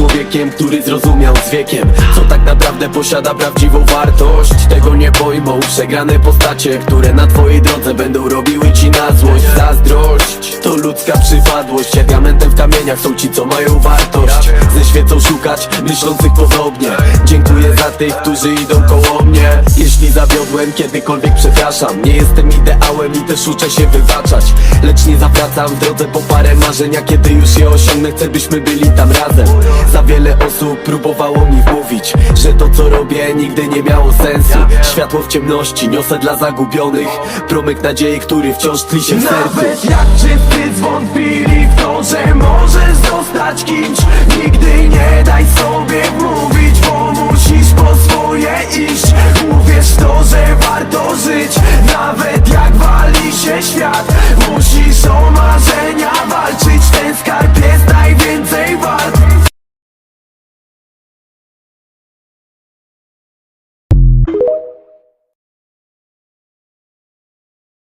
człowiekiem, który zrozumiał z wiekiem. Co tak naprawdę posiada prawdziwą wartość? Tego nie pojmą przegrane postacie Które na twojej drodze będą robiły ci na złość. Zazdrość to ludzka przypadłość. Ja diamentem w kamieniach są ci co mają wartość świecą szukać myślących podobnie. Dziękuję za tych, którzy idą koło mnie. Jeśli zawiodłem, kiedykolwiek przepraszam. Nie jestem ideałem i też uczę się wybaczać. Lecz nie zawracam w drodze po parę marzenia Kiedy już je osiągnę, chcę byśmy byli tam razem. Za wiele osób próbowało mi wmówić Że to co robię nigdy nie miało sensu. Światło w ciemności niosę dla zagubionych. Promyk nadziei, który wciąż tli się w sercu Nigdy nie daj sobie mówić,